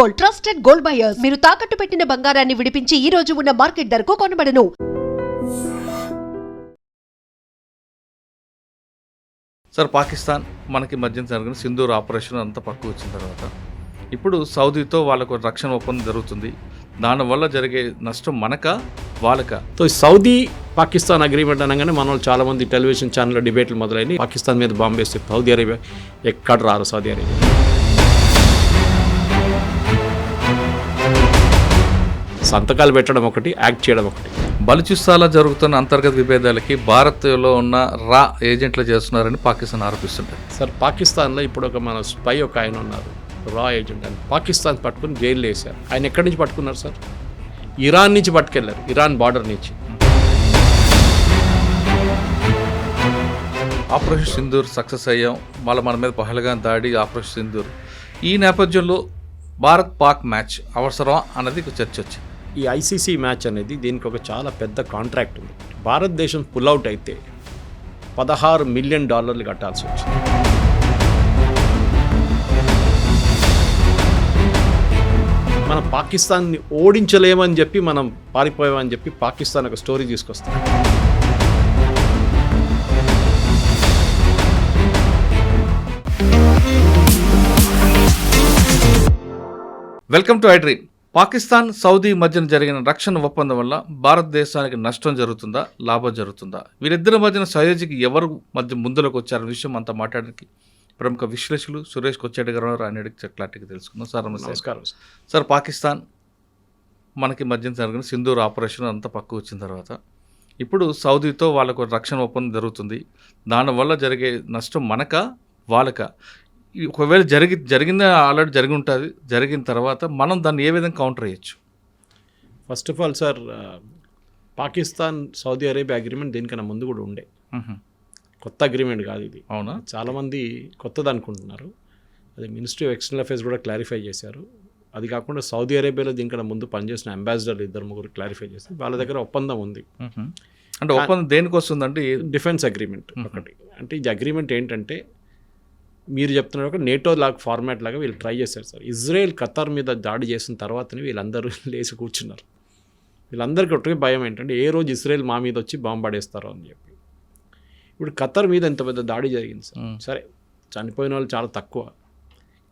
Gold trusted gold buyers మీరు తాకట్టు పెట్టిన బంగారాన్ని విడిపించి ఈ రోజు ఉన్న మార్కెట్ ధరకు కొనబడను సార్ పాకిస్తాన్ మనకి మధ్యన జరిగిన సింధూర్ ఆపరేషన్ అంతా పక్కు వచ్చిన తర్వాత ఇప్పుడు సౌదీతో వాళ్ళకు రక్షణ ఒప్పందం జరుగుతుంది దానివల్ల జరిగే నష్టం మనక వాళ్ళక సో సౌదీ పాకిస్తాన్ అగ్రిమెంట్ అనగానే మన వాళ్ళు చాలామంది టెలివిజన్ ఛానల్ డిబేట్లు మొదలైనవి పాకిస్తాన్ మీద బాంబేస్తే సౌదీ అరేబియా ఎక్కడ రారు సౌదీ అరేబియా సంతకాలు పెట్టడం ఒకటి యాక్ట్ చేయడం ఒకటి బలుచిస్తాలో జరుగుతున్న అంతర్గత విభేదాలకి భారత్లో ఉన్న రా ఏజెంట్లు చేస్తున్నారని పాకిస్తాన్ ఆరోపిస్తుంటారు సార్ పాకిస్తాన్లో ఇప్పుడు ఒక మన స్పై ఒక ఆయన ఉన్నారు రా ఏజెంట్ అని పాకిస్తాన్ పట్టుకుని జైలు వేశారు ఆయన ఎక్కడి నుంచి పట్టుకున్నారు సార్ ఇరాన్ నుంచి పట్టుకెళ్ళారు ఇరాన్ బార్డర్ నుంచి ఆపరేషన్ సింధూర్ సక్సెస్ అయ్యాం మళ్ళీ మన మీద పహల్గా దాడి ఆపరేషన్ సింధూర్ ఈ నేపథ్యంలో భారత్ పాక్ మ్యాచ్ అవసరం అన్నది చర్చ వచ్చింది ఈ ఐసీసీ మ్యాచ్ అనేది దీనికి ఒక చాలా పెద్ద కాంట్రాక్ట్ ఉంది భారతదేశం పుల్అవుట్ అయితే పదహారు మిలియన్ డాలర్లు కట్టాల్సి వచ్చింది మనం పాకిస్తాన్ని ఓడించలేమని చెప్పి మనం పారిపోయామని చెప్పి పాకిస్తాన్ ఒక స్టోరీ తీసుకొస్తాం welcome to I Dream Pakistan Saudi మధ్యన జరిగిన రక్షణ ఒప్పందం వల్ల భారతదేశానికి నష్టం జరుగుతుందా లాభం జరుగుతుందా వీరిద్దరి మధ్యన సయోజికి ఎవరు మధ్య ముందులోకి వచ్చారనే విషయం అంతా మాట్లాడడానికి ప్రముఖ విశ్లేషకులు సురేష్ కొచ్చేటి గారు రానిడికి చెట్లాటికి తెలుసుకుందాం సార్ నమస్కారం సార్ పాకిస్తాన్ మనకి మధ్యన జరిగిన సింధూర్ ఆపరేషన్ అంతా పక్క వచ్చిన తర్వాత ఇప్పుడు సౌదీతో వాళ్ళకు రక్షణ ఒప్పందం జరుగుతుంది దానివల్ల జరిగే నష్టం మనక వాళ్ళక ఒకవేళ జరిగి జరిగింది ఆల్రెడీ జరిగి ఉంటుంది జరిగిన తర్వాత మనం దాన్ని ఏ విధంగా కౌంటర్ చేయొచ్చు first of all sir Pakistan Saudi Arabia agreement దీనికన్నా ముందు కూడా ఉండే కొత్త అగ్రిమెంట్ కాదు ఇది అవునా చాలామంది కొత్తది అనుకుంటున్నారు అది మినిస్ట్రీ ఆఫ్ ఎక్స్టర్నల్ అఫేర్స్ కూడా క్లారిఫై చేశారు అది కాకుండా సౌదీ అరేబియాలో దీనికన్నా ముందు పనిచేసిన అంబాసిడర్లు ఇద్దరు ముగ్గురు క్లారిఫై చేసి వాళ్ళ దగ్గర ఒప్పందం ఉంది అంటే ఒప్పందం దేనికి వస్తుందంటే డిఫెన్స్ అగ్రిమెంట్ ఒకటి అంటే ఈ అగ్రిమెంట్ ఏంటంటే మీరు చెప్తున్నారు ఒక నేటో లాగా ఫార్మాట్ లాగా వీళ్ళు ట్రై చేశారు సార్ ఇజ్రాయెల్ ఖతార్ మీద దాడి చేసిన తర్వాతనే వీళ్ళందరూ లేచి కూర్చున్నారు వీళ్ళందరికీ ఒకటి భయం ఏంటంటే ఏ రోజు ఇజ్రాయెల్ మా మీద వచ్చి బాంబు పడేస్తారో అని చెప్పి ఇప్పుడు ఖతర్ మీద ఎంత పెద్ద దాడి జరిగింది సార్ సరే చనిపోయిన వాళ్ళు చాలా తక్కువ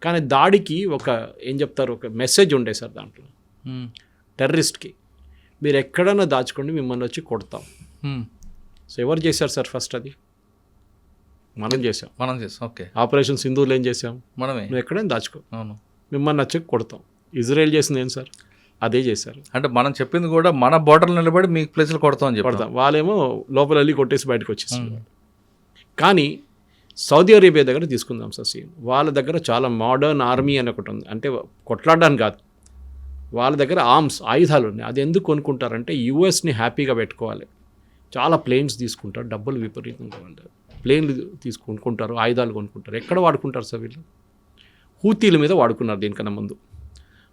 కానీ దాడికి ఒక ఏం చెప్తారు ఒక మెసేజ్ ఉండే సార్ దాంట్లో టెర్రరిస్ట్కి మీరు ఎక్కడైనా దాచుకోండి మిమ్మల్ని వచ్చి కొడతాం సో ఎవరు చేశారు సార్ ఫస్ట్ అది మనం చేసాం మనం చేసాం ఓకే ఆపరేషన్ సింధూర్లో ఏం చేసాం మనమే మేము ఎక్కడైనా దాచుకో అవును మిమ్మల్ని నచ్చక కొడతాం ఇజ్రాయెల్ చేసింది ఏం సార్ అదే చేశారు అంటే మనం చెప్పింది కూడా మన బోర్డర్ నిలబడి మీకు ప్లేస్లు కొడతాం అని కొడతాం వాళ్ళేమో లోపల వెళ్ళి కొట్టేసి బయటకు వచ్చేసారు కానీ సౌదీ అరేబియా దగ్గర తీసుకుందాం సార్ సీన్ వాళ్ళ దగ్గర చాలా మోడర్న్ ఆర్మీ అని ఒకటి ఉంది అంటే కొట్లాడడానికి కాదు వాళ్ళ దగ్గర ఆర్మ్స్ ఆయుధాలు ఉన్నాయి అది ఎందుకు కొనుక్కుంటారంటే యూఎస్ని హ్యాపీగా పెట్టుకోవాలి చాలా ప్లేన్స్ తీసుకుంటారు డబ్బులు విపరీతంగా ఉంటారు ప్లేన్లు తీసుకొని ఆయుధాలు కొనుక్కుంటారు ఎక్కడ వాడుకుంటారు సార్ వీళ్ళు హూతీల మీద వాడుకున్నారు దీనికన్నా ముందు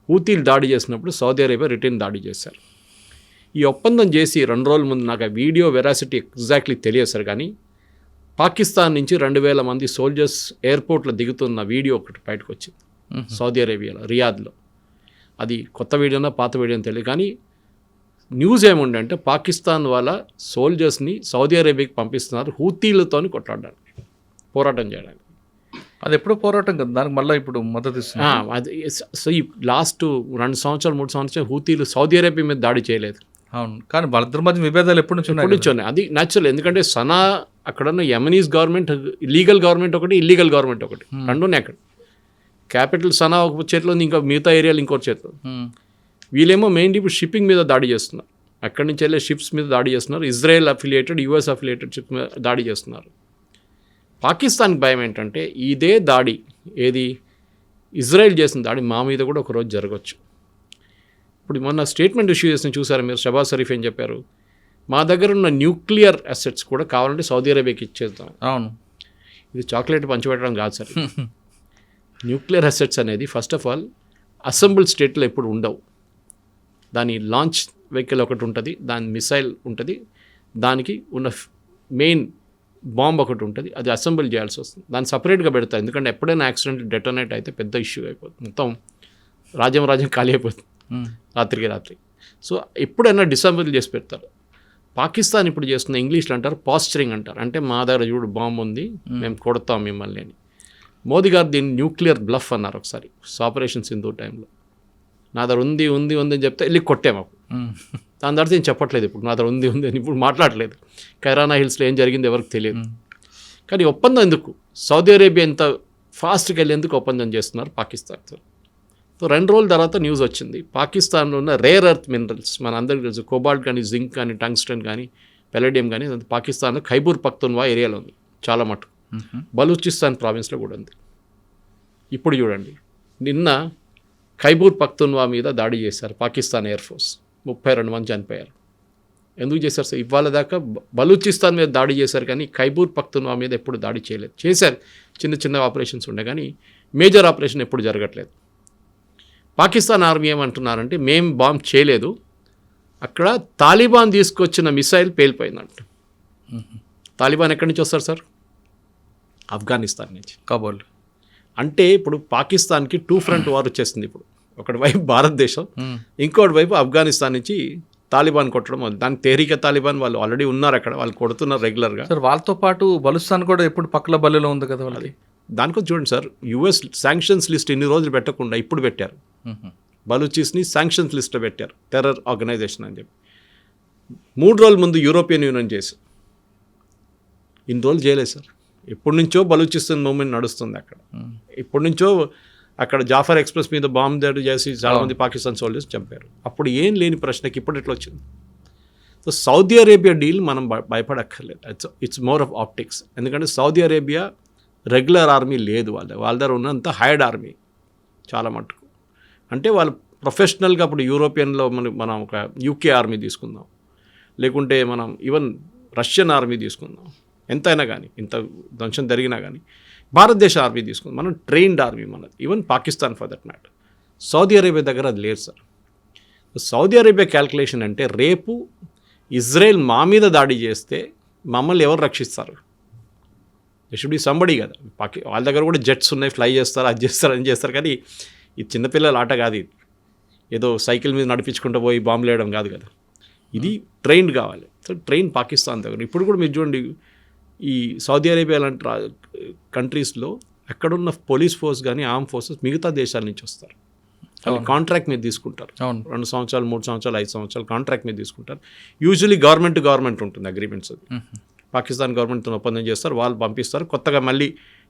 హూతీలు దాడి చేసినప్పుడు సౌదీ అరేబియా రిటర్న్ దాడి చేశారు ఈ ఒప్పందం చేసి రెండు రోజుల ముందు నాకు ఆ వీడియో వెరాసిటీ ఎగ్జాక్ట్లీ తెలియదు సార్ కానీ పాకిస్తాన్ నుంచి రెండు వేల మంది సోల్జర్స్ ఎయిర్పోర్ట్లో దిగుతున్న వీడియో ఒకటి బయటకు వచ్చింది సౌదీ అరేబియాలో రియాద్లో అది కొత్త వీడియోనా పాత వీడియోనా తెలియదు కానీ న్యూస్ ఏముండంటే పాకిస్తాన్ వాళ్ళ సోల్జర్స్ని సౌదీ అరేబియాకి పంపిస్తున్నారు హూతీలతో కొట్లాడడానికి పోరాటం చేయడానికి అది ఎప్పుడో పోరాటం కదా దానికి మళ్ళీ ఇప్పుడు మద్దతు అది సో ఈ లాస్ట్ రెండు సంవత్సరాలు మూడు సంవత్సరాలు హూతీలు సౌదీ అరేబియా మీద దాడి చేయలేదు అవును కానీ వాళ్ళిద్దరి మధ్య విభేదాలు ఎప్పుడు నుంచి ఎప్పుడు నుంచి ఉన్నాయి అది నచ్చలేదు ఎందుకంటే సనా అక్కడ ఉన్న యమనీస్ గవర్నమెంట్ లీగల్ గవర్నమెంట్ ఒకటి ఇల్లీగల్ గవర్నమెంట్ ఒకటి రెండు ఉన్నాయి అక్కడ క్యాపిటల్ సనా ఒక చేతిలో ఉంది ఇంకా మిగతా ఏరియాలు ఇంకో చేతిలో వీళ్ళేమో మెయిన్లీ ఇప్పుడు షిప్పింగ్ మీద దాడి చేస్తున్నారు అక్కడి నుంచి వెళ్ళే షిప్స్ మీద దాడి చేస్తున్నారు Israel affiliated US affiliated ship మీద దాడి చేస్తున్నారు పాకిస్తాన్కి భయం ఏంటంటే ఇదే దాడి ఏది ఇజ్రాయెల్ చేసిన దాడి మా మీద కూడా ఒకరోజు జరగవచ్చు ఇప్పుడు మొన్న స్టేట్మెంట్ ఇష్యూ చేసిన చూసారు మీరు షబాజ్ షరీఫ్ ఏం చెప్పారు మా దగ్గర ఉన్న న్యూక్లియర్ అసెట్స్ కూడా కావాలంటే సౌదీ అరేబియాకి ఇచ్చేద్దాం అవును ఇది చాక్లెట్ పంచిపెట్టడం కాదు సార్ న్యూక్లియర్ అసెట్స్ అనేది ఫస్ట్ ఆఫ్ ఆల్ అసెంబ్లీ స్టేట్లో ఎప్పుడు ఉండవు దాని లాంచ్ వెహికల్ ఒకటి ఉంటుంది దాని మిసైల్ ఉంటుంది దానికి ఉన్న మెయిన్ బాంబ్ ఒకటి ఉంటుంది అది అసెంబుల్ చేయాల్సి వస్తుంది దాన్ని సపరేట్గా పెడతారు ఎందుకంటే ఎప్పుడైనా యాక్సిడెంట్ డెటోనేట్ అయితే పెద్ద ఇష్యూ అయిపోతుంది మొత్తం రాజ్యం రాజ్యం ఖాళీ అయిపోతుంది hmm. రాత్రికి రాత్రి సో ఎప్పుడైనా డిసెంబుల్ చేసి పెడతారు పాకిస్తాన్ ఇప్పుడు చేస్తున్న ఇంగ్లీష్లో అంటారు పాస్చరింగ్ అంటారు అంటే మా దగ్గర చూడు బాంబు ఉంది hmm. మేము కొడతాం మిమ్మల్ని అని మోదీ గారు దీన్ని న్యూక్లియర్ బ్లఫ్ అన్నారు ఒకసారి ఆపరేషన్ సింధు టైంలో నా దగ్గర ఉంది ఉంది ఉంది అని చెప్తే వెళ్ళి మాకు దాని తర్వాత నేను చెప్పట్లేదు ఇప్పుడు నా దగ్గర ఉంది ఉంది అని ఇప్పుడు మాట్లాడలేదు కైరానా హిల్స్లో ఏం జరిగింది ఎవరికి తెలియదు కానీ ఒప్పందం ఎందుకు సౌదీ అరేబియా ఎంత ఫాస్ట్గా వెళ్ళేందుకు ఒప్పందం చేస్తున్నారు పాకిస్తాన్తో సో రెండు రోజుల తర్వాత న్యూస్ వచ్చింది పాకిస్తాన్లో ఉన్న రేర్ ఎర్త్ మినరల్స్ మన అందరికీ తెలుసు కోబాల్ట్ కానీ జింక్ కానీ టంగ్స్టన్ కానీ పెలడియం కానీ పాకిస్తాన్లో ఖైబూర్ పక్తున్వా ఏరియాలో ఉంది చాలా మటుకు బలూచిస్తాన్ ప్రావిన్స్లో కూడా ఉంది ఇప్పుడు చూడండి నిన్న ఖైబూర్ పక్తున్వా మీద దాడి చేశారు పాకిస్తాన్ ఎయిర్ ఫోర్స్ ముప్పై రెండు మంది చనిపోయారు ఎందుకు చేశారు సార్ ఇవాళ దాకా బలూచిస్తాన్ మీద దాడి చేశారు కానీ ఖైబూర్ పక్తున్వా మీద ఎప్పుడు దాడి చేయలేదు చేశారు చిన్న చిన్న ఆపరేషన్స్ ఉండే కానీ మేజర్ ఆపరేషన్ ఎప్పుడు జరగట్లేదు పాకిస్తాన్ ఆర్మీ ఏమంటున్నారంటే మేం బాంబ్ చేయలేదు అక్కడ తాలిబాన్ తీసుకొచ్చిన మిసైల్ పేలిపోయిందంట తాలిబాన్ ఎక్కడి నుంచి వస్తారు సార్ ఆఫ్ఘనిస్తాన్ నుంచి కాబోలు అంటే ఇప్పుడు పాకిస్తాన్కి టూ ఫ్రంట్ వార్ వచ్చేసింది ఇప్పుడు ఒకటి వైపు భారతదేశం hmm. ఇంకోటి వైపు ఆఫ్ఘనిస్తాన్ నుంచి తాలిబాన్ కొట్టడం దాని తేరిక తాలిబాన్ వాళ్ళు ఆల్రెడీ ఉన్నారు అక్కడ వాళ్ళు కొడుతున్నారు రెగ్యులర్గా సార్ వాళ్ళతో పాటు బలుస్తాన్ కూడా ఎప్పుడు పక్కల బల్లెలో ఉంది కదా వాళ్ళది దానికోసం చూడండి సార్ యుఎస్ శాంక్షన్స్ లిస్ట్ ఇన్ని రోజులు పెట్టకుండా ఇప్పుడు పెట్టారు hmm. బలూచిస్ని శాంక్షన్స్ లిస్ట్లో పెట్టారు టెర్రర్ ఆర్గనైజేషన్ అని చెప్పి మూడు రోజుల ముందు యూరోపియన్ యూనియన్ చేసి ఇన్ని రోజులు చేయలేదు సార్ ఎప్పటి నుంచో బలూచిస్తాన్ మూమెంట్ నడుస్తుంది అక్కడ hmm. ఎప్పటి నుంచో అక్కడ జాఫర్ ఎక్స్ప్రెస్ మీద బాంబు దాడి చేసి చాలామంది hmm. పాకిస్తాన్ సోల్జర్స్ చంపారు అప్పుడు ఏం లేని ప్రశ్నకి ఇప్పుడు ఎట్లా వచ్చింది సో సౌదీ అరేబియా డీల్ మనం భయపడక్కర్లేదు it's it's more of optics ఎందుకంటే సౌదీ అరేబియా రెగ్యులర్ ఆర్మీ లేదు వాళ్ళ వాళ్ళ దగ్గర ఉన్నంత హైడ్ ఆర్మీ చాలా మటుకు అంటే వాళ్ళు ప్రొఫెషనల్గా అప్పుడు యూరోపియన్లో మనం మనం ఒక యూకే ఆర్మీ తీసుకుందాం లేకుంటే మనం ఈవెన్ రష్యన్ ఆర్మీ తీసుకుందాం ఎంతైనా కానీ ఇంత ధ్వంసం జరిగినా కానీ భారతదేశ ఆర్మీ తీసుకుంది మనం ట్రైన్డ్ ఆర్మీ మనది even Pakistan for that matter Saudi Arabia దగ్గర అది లేదు సార్ సౌదీ అరేబియా క్యాల్కులేషన్ అంటే రేపు ఇజ్రాయెల్ మా మీద దాడి చేస్తే మమ్మల్ని ఎవరు రక్షిస్తారు షుడ్ ఈ సంబడి కదా పాకి వాళ్ళ దగ్గర కూడా జెట్స్ ఉన్నాయి ఫ్లై చేస్తారు అది చేస్తారు అని చేస్తారు కానీ ఇది చిన్నపిల్లల ఆట కాదు ఇది ఏదో సైకిల్ మీద నడిపించుకుంటూ పోయి బాంబులు వేయడం కాదు కదా ఇది ట్రైన్ కావాలి సో ట్రైన్ పాకిస్తాన్ దగ్గర ఇప్పుడు కూడా మీరు చూడండి ఈ సౌదీ అరేబియా లాంటి కంట్రీస్లో ఎక్కడున్న పోలీస్ ఫోర్స్ కానీ ఆర్మ్ ఫోర్సెస్ మిగతా దేశాల నుంచి వస్తారు వాళ్ళు కాంట్రాక్ట్ మీద తీసుకుంటారు రెండు సంవత్సరాలు మూడు సంవత్సరాలు ఐదు సంవత్సరాలు కాంట్రాక్ట్ మీద తీసుకుంటారు యూజువలీ గవర్నమెంట్ గవర్నమెంట్ ఉంటుంది అగ్రిమెంట్స్ అది పాకిస్తాన్ గవర్నమెంట్తో ఒప్పందం చేస్తారు వాళ్ళు పంపిస్తారు కొత్తగా మళ్ళీ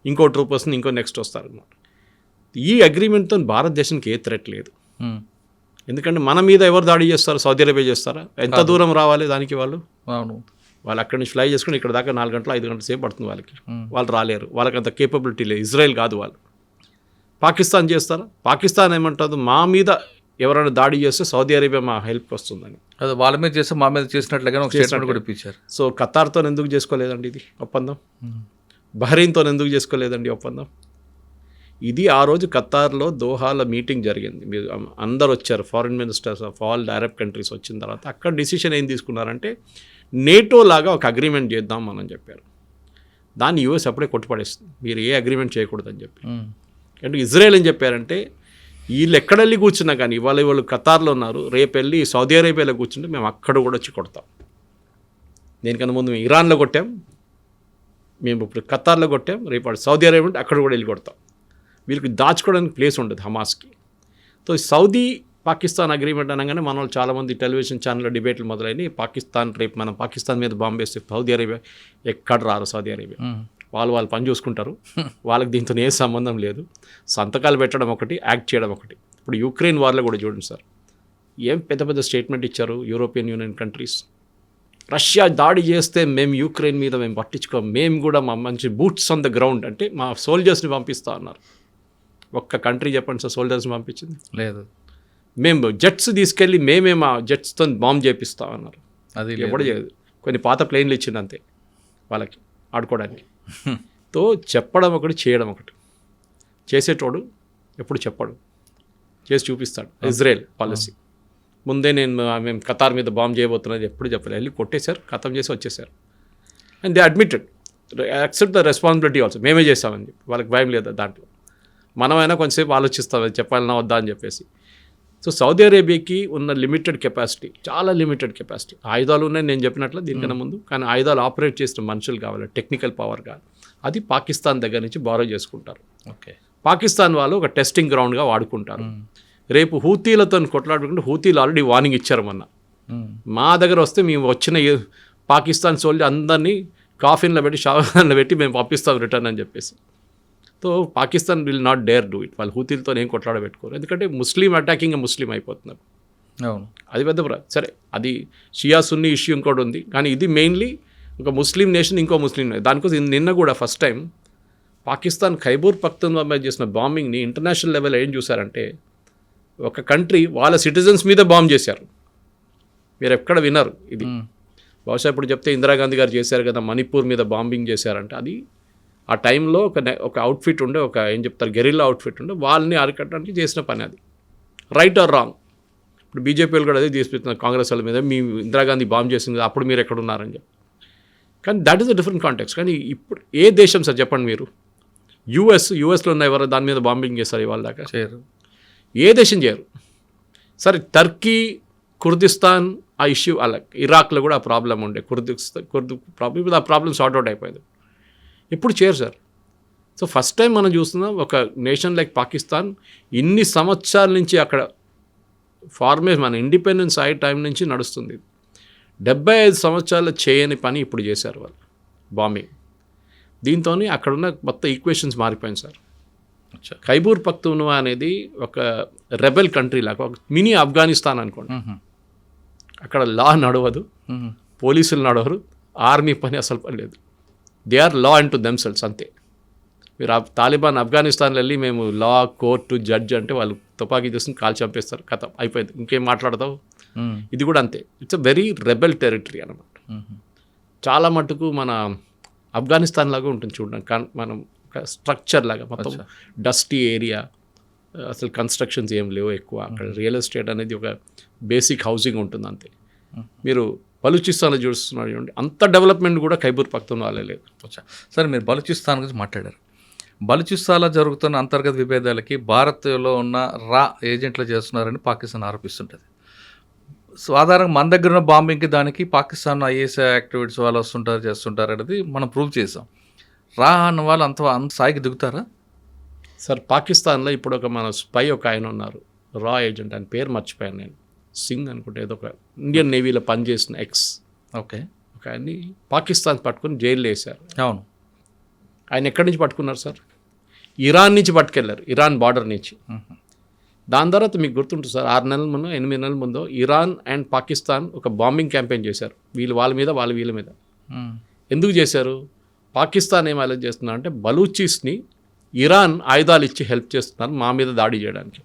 ఇంకో ట్రూప్ వస్తుంది ఇంకో నెక్స్ట్ వస్తారు అనమాట ఈ అగ్రిమెంట్తో భారతదేశానికి ఏ థ్రెట్ లేదు ఎందుకంటే మన మీద ఎవరు దాడి చేస్తారు సౌదీ అరేబియా చేస్తారా ఎంత దూరం రావాలి దానికి వాళ్ళు అవును వాళ్ళు అక్కడి నుంచి ఫ్లై చేసుకుని ఇక్కడ దాకా నాలుగు గంటలు ఐదు గంటల సేపు పడుతుంది వాళ్ళకి వాళ్ళు రాలేరు వాళ్ళకి అంత కేపబిలిటీ లేదు ఇజ్రాయెల్ కాదు వాళ్ళు పాకిస్తాన్ చేస్తారా పాకిస్తాన్ ఏమంటుంది మా మీద ఎవరైనా దాడి చేస్తే సౌదీ అరేబియా మా హెల్ప్ వస్తుందని అది వాళ్ళ మీద చేస్తే మా మీద చేసినట్లయితే ఒక సో ఖతార్తో ఎందుకు చేసుకోలేదండి ఇది ఒప్పందం బహ్రెయిన్తో ఎందుకు చేసుకోలేదండి ఒప్పందం ఇది ఆ రోజు ఖతార్లో దోహాల మీటింగ్ జరిగింది మీరు అందరు వచ్చారు foreign ministers of all Arab countries వచ్చిన తర్వాత అక్కడ డిసిషన్ ఏం తీసుకున్నారంటే నేటో లాగా ఒక అగ్రిమెంట్ చేద్దాం మనం చెప్పారు దాన్ని యూఎస్ అప్పుడే కొట్టుపడేస్తుంది మీరు ఏ అగ్రిమెంట్ చేయకూడదని చెప్పి అంటే ఇజ్రాయెల్ ఏం చెప్పారంటే వీళ్ళు ఎక్కడెళ్ళి కూర్చున్నా కానీ ఇవాళ వాళ్ళు ఖతార్లో ఉన్నారు రేపు వెళ్ళి సౌదీ అరేబియాలో కూర్చుంటే మేము అక్కడ కూడా వచ్చి కొడతాం దీనికన్నా ముందు మేము ఇరాన్లో కొట్టాం మేము ఇప్పుడు ఖతార్లో కొట్టాం రేపు సౌదీ అరేబియా అక్కడ కూడా వెళ్ళి కొడతాం వీళ్ళకి దాచుకోవడానికి ప్లేస్ ఉండదు హమాస్కి సో సౌదీ పాకిస్తాన్ అగ్రిమెంట్ అనగానే మన వాళ్ళు చాలామంది టెలివిజన్ ఛానల్లో డిబేట్లు మొదలైనవి పాకిస్తాన్ రేపు మనం పాకిస్తాన్ మీద బాంబేస్తే సౌదీ అరేబియా ఎక్కడ రారు సౌదీ అరేబియా వాళ్ళు వాళ్ళు పని చూసుకుంటారు వాళ్ళకి దీంతో ఏ సంబంధం లేదు సంతకాలు పెట్టడం ఒకటి యాక్ట్ చేయడం ఒకటి ఇప్పుడు యూక్రెయిన్ వార్లో కూడా చూడండి సార్ ఏం పెద్ద పెద్ద స్టేట్మెంట్ ఇచ్చారు యూరోపియన్ యూనియన్ కంట్రీస్ రష్యా దాడి చేస్తే మేము యూక్రెయిన్ మీద మేము పట్టించుకోం మేము కూడా మా మంచి బూట్స్ ఆన్ ద గ్రౌండ్ అంటే మా సోల్జర్స్ని పంపిస్తా అన్నారు ఒక్క కంట్రీ చెప్పండి సార్ సోల్జర్స్ని పంపించింది లేదు మేము జెట్స్ తీసుకెళ్ళి మేమే మా జెట్స్తో బాంబ్ అన్నారు అది ఎప్పుడు చేయదు కొన్ని పాత ప్లేన్లు ఇచ్చింది అంతే వాళ్ళకి ఆడుకోవడానికి తో చెప్పడం ఒకటి చేయడం ఒకటి చేసేటోడు ఎప్పుడు చెప్పాడు చేసి చూపిస్తాడు ఇజ్రాయెల్ పాలసీ ముందే నేను మేము ఖతార్ మీద బాంబ్ చేయబోతున్నది ఎప్పుడు చెప్పలేదు వెళ్ళి కొట్టేశారు ఖతం చేసి వచ్చేసారు and they admitted accept the responsibility also మేమే చేస్తామని చెప్పి వాళ్ళకి భయం లేదు దాంట్లో మనమైనా కొంచెంసేపు ఆలోచిస్తాం చెప్పాలన్నా వద్దా అని చెప్పేసి సో సౌదీ అరేబియాకి ఉన్న లిమిటెడ్ కెపాసిటీ చాలా లిమిటెడ్ కెపాసిటీ ఆయుధాలు ఉన్నాయి నేను చెప్పినట్లు దీనికన్నా ముందు కానీ ఆయుధాలు ఆపరేట్ చేసిన మనుషులు కావాలి టెక్నికల్ పవర్ కాదు అది పాకిస్తాన్ దగ్గర నుంచి బారో చేసుకుంటారు ఓకే పాకిస్తాన్ వాళ్ళు ఒక టెస్టింగ్ గ్రౌండ్గా వాడుకుంటారు రేపు హూతీలతో కొట్లాడుకుంటే హూతీలు ఆల్రెడీ వార్నింగ్ ఇచ్చారు మొన్న మా దగ్గర వస్తే మేము వచ్చిన పాకిస్తాన్ సోల్జర్ అందరినీ కాఫీన్లో పెట్టి షాఫీన్లో పెట్టి మేము పంపిస్తాం రిటర్న్ అని చెప్పేసి so Pakistan will not dare do it వాళ్ళు హూతీలతో ఏం కొట్లాడబెట్టుకోరు ఎందుకంటే ముస్లిం అటాకింగ్ ముస్లిం అయిపోతున్నారు అవును అది పెద్ద సరే అది షియా సున్ని ఇష్యూ ఇంకోటి ఉంది కానీ ఇది మెయిన్లీ ఒక ముస్లిం నేషన్ ఇంకో ముస్లిం దానికోసం నిన్న కూడా ఫస్ట్ టైం పాకిస్తాన్ ఖైబూర్ మీద చేసిన బాంబింగ్ని ఇంటర్నేషనల్ లెవెల్ ఏం చూసారంటే ఒక కంట్రీ వాళ్ళ సిటిజన్స్ మీద బాంబ్ చేశారు మీరు ఎక్కడ వినరు ఇది బహుశా ఇప్పుడు చెప్తే ఇందిరాగాంధీ గారు చేశారు కదా మణిపూర్ మీద బాంబింగ్ చేశారంటే అది ఆ టైంలో ఒక ఒక అవుట్ఫిట్ ఉండే ఒక ఏం చెప్తారు గెరిల్లా అవుట్ఫిట్ ఉండే వాళ్ళని అరికట్టడానికి చేసిన పని అది రైట్ ఆర్ రాంగ్ ఇప్పుడు బీజేపీ కూడా అదే చేస్తున్నారు కాంగ్రెస్ వాళ్ళ మీద మీ ఇందిరాగాంధీ బాంబ్ చేసింది అప్పుడు మీరు ఎక్కడున్నారని చెప్పి కానీ that is a different context కానీ ఇప్పుడు ఏ దేశం సార్ చెప్పండి మీరు యూఎస్ యూఎస్లో ఉన్న ఎవరు దాని మీద బాంబింగ్ చేస్తారు ఇవాళ దాకా చేయరు ఏ దేశం చేయరు సరే టర్కీ కుర్దిస్తాన్ ఆ ఇష్యూ అలా ఇరాక్లో కూడా ఆ ప్రాబ్లం ఉండే కుర్దిస్తా కుర్దు ప్రాబ్లం ఇప్పుడు ఆ ప్రాబ్లం సార్ట్అవుట్ అయిపోయింది ఇప్పుడు చేయరు సార్ సో ఫస్ట్ టైం మనం చూస్తున్నాం ఒక నేషన్ లైక్ పాకిస్తాన్ ఇన్ని సంవత్సరాల నుంచి అక్కడ ఫార్మేస్ మన ఇండిపెండెన్స్ అయ్యే టైం నుంచి నడుస్తుంది డెబ్బై ఐదు సంవత్సరాలు చేయని పని ఇప్పుడు చేశారు వాళ్ళు బాంబే దీంతో అక్కడున్న మొత్తం ఈక్వేషన్స్ మారిపోయింది సార్ ఖైబూర్ పక్తునువా అనేది ఒక రెబెల్ కంట్రీ లాగా ఒక మినీ ఆఫ్ఘనిస్తాన్ అనుకోండి అక్కడ లా నడవదు పోలీసులు నడవరు ఆర్మీ పని అసలు పని లేదు దే ఆర్ లా అంటూ దెమ్సెల్స్ అంతే మీరు తాలిబాన్ ఆఫ్ఘనిస్తాన్ వెళ్ళి మేము లా కోర్టు జడ్జ్ అంటే వాళ్ళు తుపాకీ తీసుకుని కాల్ చంపేస్తారు కథ అయిపోయింది ఇంకేం మాట్లాడతావు ఇది కూడా అంతే it's a very rebel territory అనమాట చాలా మటుకు మన ఆఫ్ఘనిస్తాన్ లాగా ఉంటుంది చూడడం మనం స్ట్రక్చర్ లాగా మొత్తం డస్టీ ఏరియా అసలు కన్స్ట్రక్షన్స్ ఏం లేవు ఎక్కువ అక్కడ రియల్ ఎస్టేట్ అనేది ఒక బేసిక్ హౌసింగ్ ఉంటుంది అంతే మీరు బలూచిస్తాన్లో చూస్తున్నాడు చూడండి అంత డెవలప్మెంట్ కూడా ఖైబూర్ పక్తూన్వాలే లేదు సరే మీరు బలూచిస్తాన్ గురించి మాట్లాడారు బలూచిస్తాన్లో జరుగుతున్న అంతర్గత విభేదాలకి భారత్లో ఉన్న రా ఏజెంట్లు చేస్తున్నారని పాకిస్తాన్ ఆరోపిస్తుంటుంది సాధారణంగా మన దగ్గర ఉన్న బాంబింగ్కి దానికి పాకిస్తాన్ ఐఏఎస్ యాక్టివిటీస్ వాళ్ళు వస్తుంటారు చేస్తుంటారు అనేది మనం ప్రూవ్ చేసాం రా అన్న వాళ్ళు అంత అంత స్థాయికి దిగుతారా సార్ పాకిస్తాన్లో ఇప్పుడు ఒక మన స్పై ఒక ఆయన ఉన్నారు రా ఏజెంట్ అని పేరు మర్చిపోయాను నేను సింగ్ అనుకుంటే ఏదో ఒక ఇండియన్ నేవీలో పనిచేసిన ఎక్స్ ఓకే ఒక ఆయన్ని పాకిస్తాన్ పట్టుకుని జైల్లో వేశారు అవును ఆయన ఎక్కడి నుంచి పట్టుకున్నారు సార్ ఇరాన్ నుంచి పట్టుకెళ్ళారు ఇరాన్ బార్డర్ నుంచి దాని తర్వాత మీకు గుర్తుంటుంది సార్ ఆరు నెలల ముందు ఎనిమిది నెలల ముందు ఇరాన్ అండ్ పాకిస్తాన్ ఒక బాంబింగ్ క్యాంపెయిన్ చేశారు వీళ్ళు వాళ్ళ మీద వాళ్ళ వీళ్ళ మీద ఎందుకు చేశారు పాకిస్తాన్ ఏం అలర్ట్ చేస్తున్నారు అంటే బలూచిస్ని ఇరాన్ ఆయుధాలు ఇచ్చి హెల్ప్ చేస్తున్నారు మా మీద దాడి చేయడానికి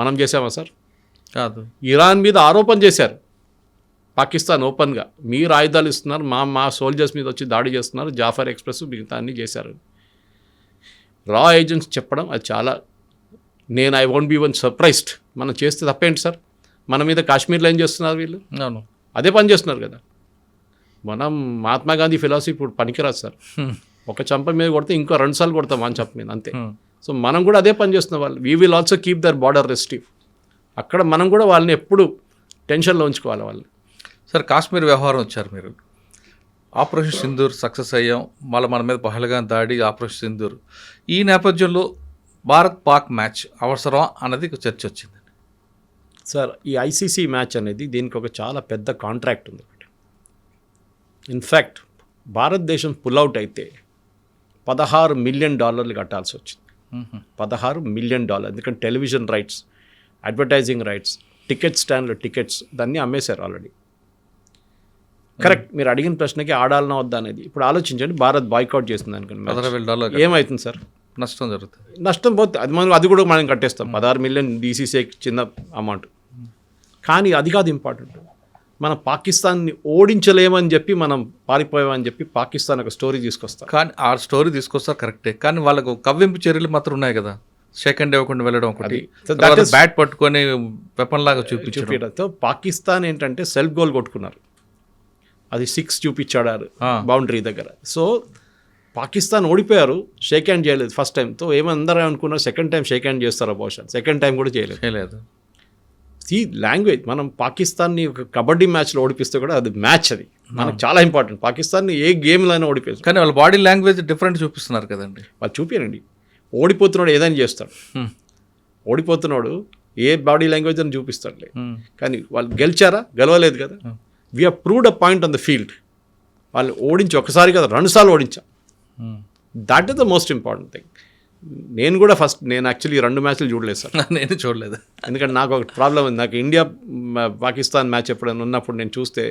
మనం చేసామా సార్ కాదు ఇరాన్ మీద ఆరోపణ చేశారు పాకిస్తాన్ ఓపెన్గా మీరు ఆయుధాలు ఇస్తున్నారు మా మా సోల్జర్స్ మీద వచ్చి దాడి చేస్తున్నారు జాఫర్ ఎక్స్ప్రెస్ మిగతా అన్నీ చేశారు రా ఏజెంట్స్ చెప్పడం అది చాలా నేను I won't be one surprised మనం చేస్తే తప్పేంటి సార్ మన మీద కాశ్మీర్లో ఏం చేస్తున్నారు వీళ్ళు అవును అదే పని చేస్తున్నారు కదా మనం మహాత్మా గాంధీ ఫిలాసఫీ ఇప్పుడు పనికిరాదు సార్ ఒక చంప మీద కొడితే ఇంకో రెండు సార్లు కొడతాం మన చంప మీద అంతే సో మనం కూడా అదే పని చేస్తున్న వాళ్ళు we will also keep their border restive అక్కడ మనం కూడా వాళ్ళని ఎప్పుడు టెన్షన్లో ఉంచుకోవాలి వాళ్ళని సార్ కాశ్మీర్ వ్యవహారం వచ్చారు మీరు ఆపరేషన్ సింధూర్ సక్సెస్ అయ్యాం మళ్ళీ మన మీద పహల్గా దాడి ఆపరేషన్ సింధూర్ ఈ నేపథ్యంలో భారత్ పాక్ మ్యాచ్ అవసరం అన్నది చర్చ వచ్చింది సార్ ఈ ఐసీసీ మ్యాచ్ అనేది దీనికి ఒక చాలా పెద్ద కాంట్రాక్ట్ ఉంది ఒకటి ఇన్ఫ్యాక్ట్ భారతదేశం పుల్అవుట్ అయితే పదహారు మిలియన్ డాలర్లు కట్టాల్సి వచ్చింది పదహారు మిలియన్ డాలర్ ఎందుకంటే television rights advertising rights ticket స్టాండ్లు tickets దాన్ని అమ్మేశారు ఆల్రెడీ కరెక్ట్ మీరు అడిగిన ప్రశ్నకి ఆడాలనా వద్దా అనేది ఇప్పుడు ఆలోచించండి భారత్ బాయ్కౌట్ చేస్తుంది అనుకోండి ఏమవుతుంది సార్ నష్టం జరుగుతుంది నష్టం పోతే అది మనం అది కూడా మనం కట్టేస్తాం పదహారు మిలియన్ డీసీసీ చిన్న అమౌంట్ కానీ అది కాదు ఇంపార్టెంట్ మనం పాకిస్తాన్ని ఓడించలేమని చెప్పి మనం పారిపోయామని చెప్పి పాకిస్తాన్ ఒక స్టోరీ తీసుకొస్తాం కానీ ఆ స్టోరీ తీసుకొస్తారు కరెక్టే కానీ వాళ్ళకు కవ్వింపు చర్యలు మాత్రం ఉన్నాయి కదా సెకండ్ ఇవ్వకుండా వెళ్ళడం ఒకటి బ్యాట్ పట్టుకొని వెపన్ లాగా uh, చూపించడంతో పాకిస్తాన్ ఏంటంటే సెల్ఫ్ గోల్ కొట్టుకున్నారు అది సిక్స్ చూపించాడారు బౌండరీ దగ్గర సో పాకిస్తాన్ ఓడిపోయారు షేక్ హ్యాండ్ చేయలేదు ఫస్ట్ టైం ఏమందరూ అనుకున్నారు సెకండ్ టైం షేక్ హ్యాండ్ చేస్తారో బహుశా సెకండ్ టైం కూడా చేయలేదు చేయలేదు సీ లాంగ్వేజ్ మనం పాకిస్తాన్ని ఒక కబడ్డీ మ్యాచ్లో ఓడిపిస్తే కూడా అది మ్యాచ్ అది మనకు చాలా ఇంపార్టెంట్ పాకిస్తాన్ని ఏ గేమ్లో అయినా ఓడిపోయింది కానీ వాళ్ళ బాడీ లాంగ్వేజ్ డిఫరెంట్ చూపిస్తున్నారు కదండి వాళ్ళు చూపించండి ఓడిపోతున్నాడు ఏదైనా చేస్తాడు ఓడిపోతున్నాడు ఏ బాడీ లాంగ్వేజ్ అని చూపిస్తాడులే కానీ వాళ్ళు గెలిచారా గెలవలేదు కదా we proved a point on the field వాళ్ళు ఓడించి ఒకసారి కదా రెండుసార్లు ఓడించాం that is the most important thing నేను కూడా ఫస్ట్ నేను యాక్చువల్లీ రెండు మ్యాచ్లు చూడలేదు సార్ నేను చూడలేదు ఎందుకంటే నాకు ఒక ప్రాబ్లం ఉంది నాకు ఇండియా పాకిస్తాన్ మ్యాచ్ ఎప్పుడైనా ఉన్నప్పుడు నేను చూస్తే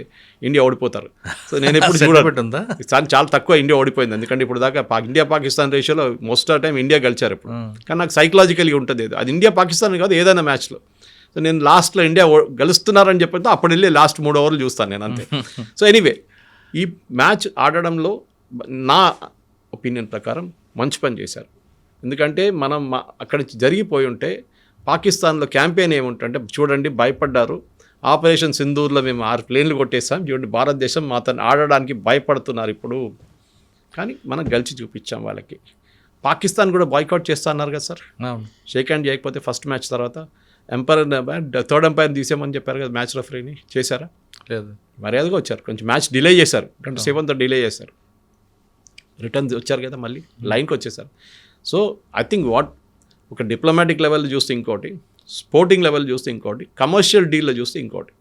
ఇండియా ఓడిపోతారు సో నేను ఎప్పుడు చూడబెట్టుందా చాలా తక్కువ ఇండియా ఓడిపోయింది ఎందుకంటే ఇప్పుడు దాకా ఇండియా పాకిస్తాన్ రేషియోలో మోస్ట్ ఆఫ్ టైం ఇండియా గెలిచారు ఇప్పుడు కానీ నాకు సైకలాజికల్గా ఉంటుంది అది ఇండియా పాకిస్తాన్ కాదు ఏదైనా మ్యాచ్లో సో నేను లాస్ట్లో ఇండియా గెలుస్తున్నారని చెప్పితే అప్పుడు వెళ్ళి లాస్ట్ మూడు ఓవర్లు చూస్తాను నేను అంతే సో ఎనీవే ఈ మ్యాచ్ ఆడడంలో నా ఒపీనియన్ ప్రకారం మంచి పని చేశారు ఎందుకంటే మనం అక్కడ నుంచి జరిగిపోయి ఉంటే పాకిస్తాన్లో క్యాంపెయిన్ ఏముంటే చూడండి భయపడ్డారు ఆపరేషన్ సింధూర్లో మేము ఆరు ప్లేన్లు కొట్టేసాం చూడండి భారతదేశం తను ఆడడానికి భయపడుతున్నారు ఇప్పుడు కానీ మనం గెలిచి చూపించాం వాళ్ళకి పాకిస్తాన్ కూడా బాయ్కౌట్ చేస్తా అన్నారు కదా సార్ షేక్ హ్యాండ్ చేయకపోతే ఫస్ట్ మ్యాచ్ తర్వాత ఎంపైర్ థర్డ్ ఎంపైర్ తీసేయమని చెప్పారు కదా మ్యాచ్ రెఫరీని చేశారా లేదు మర్యాదగా వచ్చారు కొంచెం మ్యాచ్ డిలే చేశారు గంట సెవెన్తో డిలే చేశారు రిటర్న్ వచ్చారు కదా మళ్ళీ లైన్కి వచ్చేసారు సో ఐ థింక్ వాట్ ఒక డిప్లొమాటిక్ లెవెల్ చూస్తే ఇంకోటి స్పోర్టింగ్ లెవెల్ చూస్తే ఇంకోటి కమర్షియల్ డీల్లో చూస్తే ఇంకోటి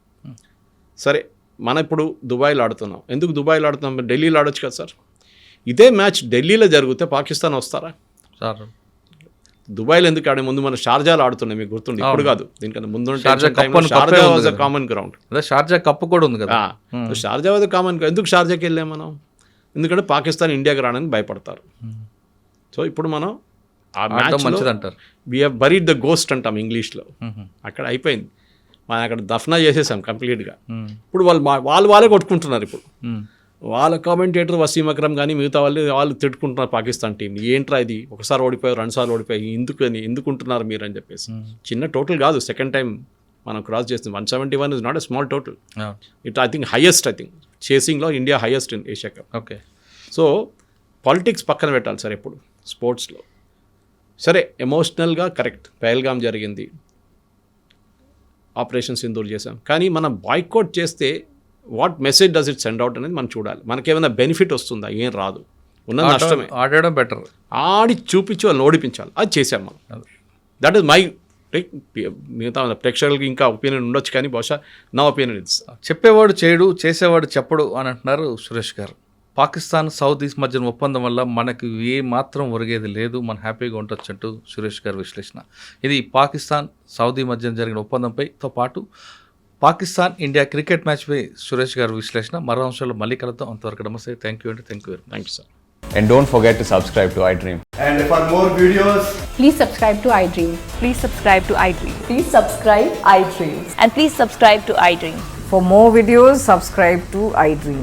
సరే మనం ఇప్పుడు దుబాయ్లో ఆడుతున్నాం ఎందుకు దుబాయ్లో ఆడుతున్నాం ఢిల్లీలో ఆడొచ్చు కదా సార్ ఇదే మ్యాచ్ ఢిల్లీలో జరిగితే పాకిస్తాన్ వస్తారా సార్ దుబాయ్లో ఎందుకు ఆడే ముందు మనం షార్జాలు ఆడుతున్నాయి మీకు గుర్తుండే ఇప్పుడు కాదు దీనికన్నా ముందు Sharjah common ground Sharjah cup కూడా ఉంది కదా షార్జా కామన్ ఎందుకు షార్జాకి వెళ్ళాం మనం ఎందుకంటే పాకిస్తాన్ ఇండియాకి రావడానికి భయపడతారు సో ఇప్పుడు మనం ఆ మ్యాచ్ మంచిదంటారు వీఆర్ బరీడ్ ద గోస్ట్ అంటాం ఇంగ్లీష్లో అక్కడ అయిపోయింది మనం అక్కడ దఫనా చేసేసాం కంప్లీట్గా ఇప్పుడు వాళ్ళు వాళ్ళు వాళ్ళే కొట్టుకుంటున్నారు ఇప్పుడు వాళ్ళ కామెంటేటర్ వసీం అక్రమ్ కానీ మిగతా వాళ్ళు వాళ్ళు తిట్టుకుంటున్నారు పాకిస్తాన్ టీం ఏంట్రా ఇది ఒకసారి ఓడిపోయారు రెండుసార్లు ఓడిపోయి ఎందుకు ఎందుకు ఉంటున్నారు మీరు అని చెప్పేసి చిన్న టోటల్ కాదు సెకండ్ టైం మనం క్రాస్ చేస్తుంది one seventy one is not a small total it I think highest I think చేసింగ్లో India highest in Asia cup okay so politics పక్కన పెట్టాలి సార్ ఎప్పుడు స్పోర్ట్స్లో సరే ఎమోషనల్గా కరెక్ట్ పహల్గామ్ జరిగింది ఆపరేషన్ సింధూర్ చేశాం కానీ మనం బాయ్కౌట్ చేస్తే what message does it send out అనేది మనం చూడాలి మనకేమైనా బెనిఫిట్ వస్తుందా ఏం రాదు ఉన్న నష్టమే ఆడడం బెటర్ ఆడి చూపించి వాళ్ళని ఓడిపించాలి అది చేశాం మనం దట్ ఈస్ మై మిగతా ప్రేక్షకులకి ఇంకా ఒపీనియన్ ఉండొచ్చు కానీ బహుశా నా ఒపీనియన్ ఇది చెప్పేవాడు చేయడు చేసేవాడు చెప్పడు అని అంటున్నారు సురేష్ గారు పాకిస్తాన్ సౌత్ ఈస్ట్ మధ్యన ఒప్పందం వల్ల మనకు ఏ మాత్రం ఒరిగేది లేదు మనం హ్యాపీగా ఉండొచ్చు అంటూ సురేష్ గారి విశ్లేషణ ఇది పాకిస్తాన్ సౌదీ మధ్యన జరిగిన ఒప్పందంపైతో పాటు పాకిస్తాన్ ఇండియా క్రికెట్ మ్యాచ్పై సురేష్ గారి విశ్లేషణ మరో అంశంలో మళ్ళీ కలుద్దాం అంతవరకు నమస్తే థ్యాంక్ యూ అండి thank you very thank you sir And don't forget to subscribe to iDream. And for more videos, please subscribe to iDream. Please subscribe to iDream. Please subscribe iDream. And please subscribe to iDream. For more videos, subscribe to iDream.